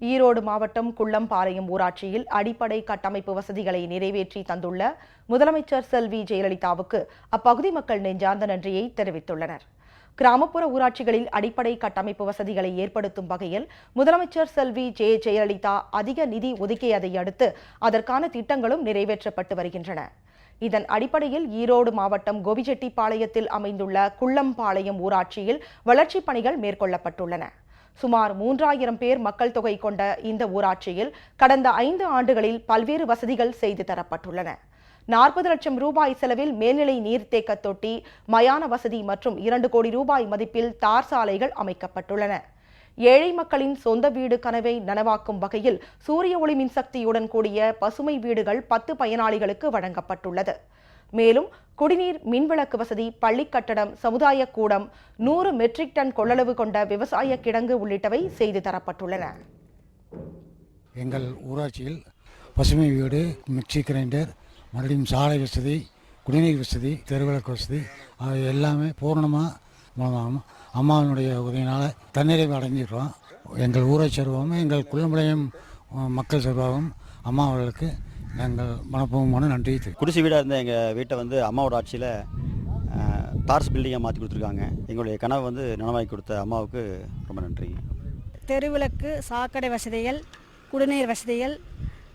ஈரோடு மாவட்டம் குள்ளம்பாளையம் ஊராட்சியில் அடிப்படை கட்டமைப்பு வசதிகளை நிறைவேற்றி தந்துள்ள முதலமைச்சர் செல்வி ஜெயலலிதாவுக்கு அப்பகுதி மக்கள் நெஞ்சார்ந்த நன்றியை தெரிவித்துள்ளனர். கிராமப்புற ஊராட்சிகளில் அடிப்படை கட்டமைப்பு வசதிகளை ஏற்படுத்தும் வகையில் முதலமைச்சர் செல்வி ஜே ஜெயலலிதா அதிக நிதி ஒதுக்கியதை அடுத்து அதற்கான திட்டங்களும் நிறைவேற்றப்பட்டு வருகின்றன. இதன் அடிப்படையில் ஈரோடு மாவட்டம் கோபிச்செட்டிப்பாளையத்தில் அமைந்துள்ள குள்ளம்பாளையம் ஊராட்சியில் வளர்ச்சிப் பணிகள் மேற்கொள்ளப்பட்டுள்ளன. சுமார் மூன்றாயிரம் பேர் மக்கள் தொகை கொண்ட இந்த ஊராட்சியில் கடந்த ஐந்து ஆண்டுகளில் பல்வேறு வசதிகள் செய்து தரப்பட்டுள்ளன. நாற்பது லட்சம் ரூபாய் செலவில் மேல்நிலை நீர்த்தேக்க தொட்டி மயான வசதி மற்றும் இரண்டு கோடி ரூபாய் மதிப்பில் தார் சாலைகள் அமைக்கப்பட்டுள்ளன. ஏழை மக்களின் சொந்த வீடு கனவை நனவாக்கும் வகையில் சூரிய ஒளி மின்சக்தியுடன் கூடிய பசுமை வீடுகள் பத்து பயனாளிகளுக்கு வழங்கப்பட்டுள்ளது. மேலும் குடிநீர் மின்விளக்கு வசதி பள்ளி கட்டடம் சமுதாய கூடம் நூறு மெட்ரிக் டன் கொள்ளளவு கொண்ட விவசாய கிடங்கு உள்ளிட்டவை செய்து தரப்பட்டுள்ளன. எங்கள் ஊராட்சியில் பசுமை வீடு மிக்சி கிரைண்டர் மறுபடியும் சாலை வசதி குடிநீர் வசதி தெருவிளக்கு வசதி அது எல்லாமே பூர்ணமாக அம்மாவினுடைய உதவினால் தன்னிறைவு அடைஞ்சிடுறோம் எங்கள் ஊராட்சி சார்பாகவும் எங்கள் குள்ளம்பாளையம் மக்கள் சர்வாகவும் அம்மா அவர்களுக்கு நாங்கள் மனப்பூர்வமான நன்றி. குடிசை வீடாக இருந்த எங்கள் வீட்டை வந்து அம்மாவோட ஆட்சியில் டார்ஸ் பில்டிங்காக மாற்றி கொடுத்துருக்காங்க. எங்களுடைய கனவு வந்து நனவாக்கி கொடுத்த அம்மாவுக்கு ரொம்ப நன்றி. தெருவிளக்கு சாக்கடை வசதிகள் குடிநீர் வசதிகள்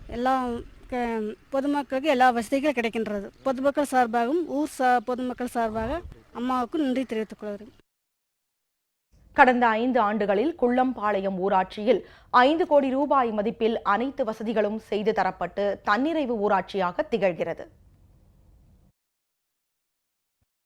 எல்லாம் க- பொதுமக்களுக்கு எல்லா வசதிகளும் கிடைக்கின்றது. பொதுமக்கள் சார்பாகவும் ஊர் சா பொதுமக்கள் சார்பாக அம்மாவுக்கு நன்றி தெரிவித்துக் கொள்கிறேன். கடந்த ஐந்து ஆண்டுகளில் குள்ளம்பாளையம் ஊராட்சியில் ஐந்து கோடி ரூபாய் மதிப்பில் அனைத்து வசதிகளும் செய்து தரப்பட்டு தன்னிறைவு ஊராட்சியாக திகழ்கிறது.